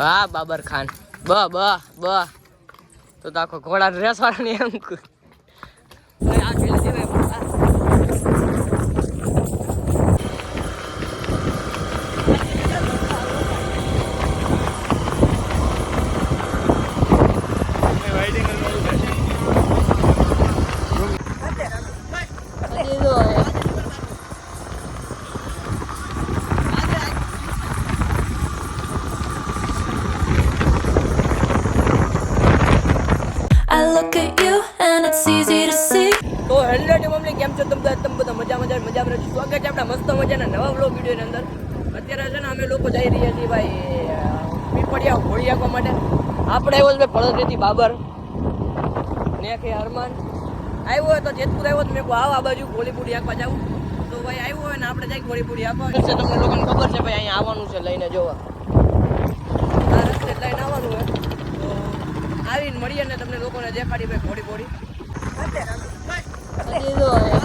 હા બાબર ખાન. બ બ બ. તો તો આખો ઘોડા રેસ વાળાની it's easy. તો હેલો ટીમ અમને કેમ છો? તમે તમે બધા મજા મજા મજા માં સ્વાગત છે આપણા મસ્ત મજાના નવા બ્લોગ વિડીયોની અંદર. અત્યારે છે ને અમે લોકો જઈ રહ્યા છીએ ભાઈ પીપળિયા હોળી આપવા માટે. આપણે આવ્યો છે ભાઈ બાબર. ને કે હરમાન. આવ્યો તો જેતપુર આવ્યો તો મેં કહું આવ આ બાજુ ગોળીપુરી આપવા જાવ તો ભાઈ આવ્યો હોય ને આપણે જાય ગોળીપુરી આપવા છે તમને લોકોને ખબર છે ભાઈ, અહીંયા આવવાનું છે લઈને જોવા. આ રસ્તે લઈને આવવાનું હોય. આવીને મળીએ ને તમને લોકોને દેખાડી ભાઈ ઘોડી ઘોડી દીધો હે.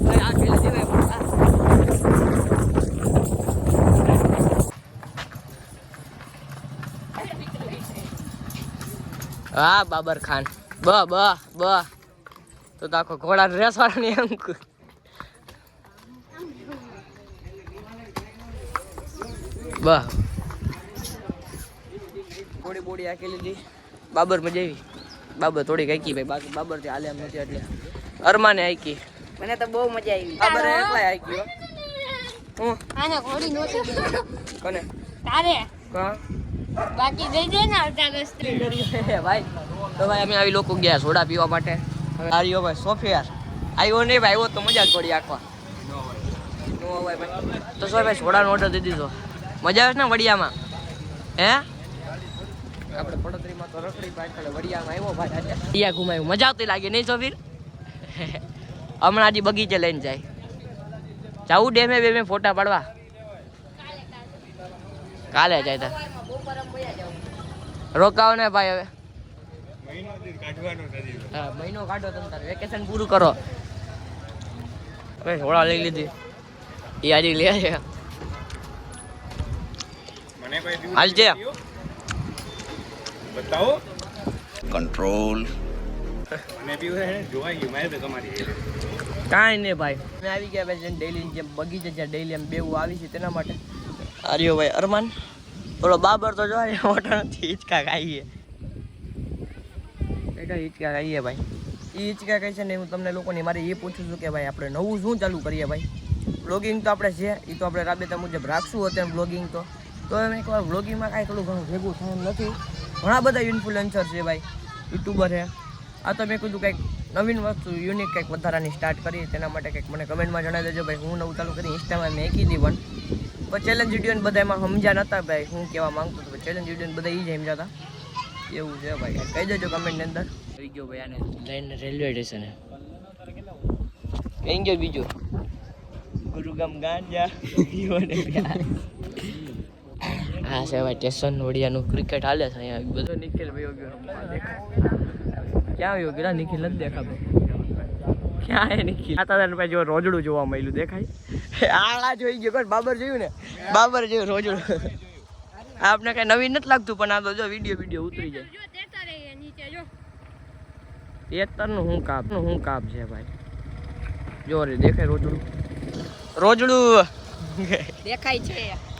ભાઈ આ ખેલે છે ભાઈ આ. હા બાબર ખાન. બ બ બ. તો તો આખો ઘોડા રેસ વાળાની એમ બ. બોડી બોડી આખી લીધી. બાબર મજા આવી. બાબર થોડીક આકી ભાઈ બાકી બાબરથી હાલે એમ નથી એટલે. અરમાને આકી મને તો બહુ મજા આવી. બાબર એકલા આકી હું. આને ઘોડી દેવી. કોને? તારે? કા? બાકી જઈ જઈ ને આવતા રસ્તે ભાઈ. તો ભાઈ અમે આવી લોકો ગયા સોડા પીવા માટે. હવે આર્યો ભાઈ સોફિયાર આવ્યો નહીં ભાઈ, આવ્યો તો મજા જ પડી આખવા તો શું ભાઈ સોડાનો ઓર્ડર દીધી દીધો. મજા આવે છે ને વડિયામાં? હે? આપણે પડોતરીમાં તો રખડી પાછળ વડિયામાં આવ્યો ભાઈ વડિયા ઘુમાયું. મજા આવતી લાગે નહીં સોફીર હમણાં હજી બગીચે લઈને જાય. જાવું ડેમે બેમે ફોટા પાડવા. કાલે જાય તા. રોકાવો ને ભાઈ હવે. હા મહિનો કાઢો તમે તારે. વેકેશન પૂરું કરો. હવે હોળા લઈ લીધી. એ આજે લે છે હાલ છે બતાવો કંટ્રોલ કાંઈ નહીં ભાઈ. અમે આવી ગયા ભાઈ જેમ ડેલી જેમ બગીચે જ્યાં ડેલી એમ બેવું આવી છે તેના માટે. આર્યો ભાઈ અરમાન. બોલો બાબર તો જોવા મોટા નથી હિંચકા ખાઈએ. બેટા હિંચકા ખાઈએ ભાઈ. એ હિંચકા કહે છે ને હું તમને લોકોની મારે એ પૂછું છું કે ભાઈ આપણે નવું શું ચાલુ કરીએ ભાઈ? બ્લોગિંગ તો આપણે છે એ તો આપણે રાબેતા મુજબ રાખશું અત્યારે બ્લોગિંગ તો. તો એમ એકવાર બ્લોગિંગમાં કાંઈ થોડું ઘણું ભેગું થાય નથી. ઘણા બધા ઇન્ફ્લુએન્સર છે ભાઈ યુટ્યુબર છે. આ તો મેં કીધું કંઈક નવીન વસ્તુ યુનિક કંઈક વધારાની સ્ટાર્ટ કરી તેના માટે કંઈક મને કમેન્ટમાં જણાવી દેજો. ભાઈ હું નવું ચાલુ કરી ઇન્સ્ટામાં મેં કીધી પણ પણ ચેલેન્જ વિડીયોને બધા એમાં સમજ્યા નહોતા ભાઈ હું કહેવા માગતો હતો. ચેલેન્જ વિડીયોને બધા એ જ સમજાતા. એવું છે ભાઈ. કહી દેજો કમેન્ટની અંદર. આવી ગયો ભાઈ આને લઈને રેલવે સ્ટેશને કઈ ગયો બીજો? ગુરુગામ ગાંજા. હા છે ભાઈ સ્ટેશન વડિયાનું ક્રિકેટ હાલે છે અહીંયા. બધો નિખિલ ભાઈ ગયો દેખાય ક્યાં આવ્યો? ગયો નિખિલ નથી દેખાતો. ક્યાં હે નિખિલ? રોજડું જોવા મળ્યું દેખાય? આળા જોઈ ગયો કોણ? બાબર જોયું ને? બાબર જોયું રોજડું. આપને કઈ નવીન નથી લાગતું પણ આ તો જો વીડિયો વીડિયો ઉતરી જાય. તેતરનું હું કાપ? નું હું કાપ છે ભાઈ? જો રે દેખાય રોજડું? રોજડું. દેખાય છે.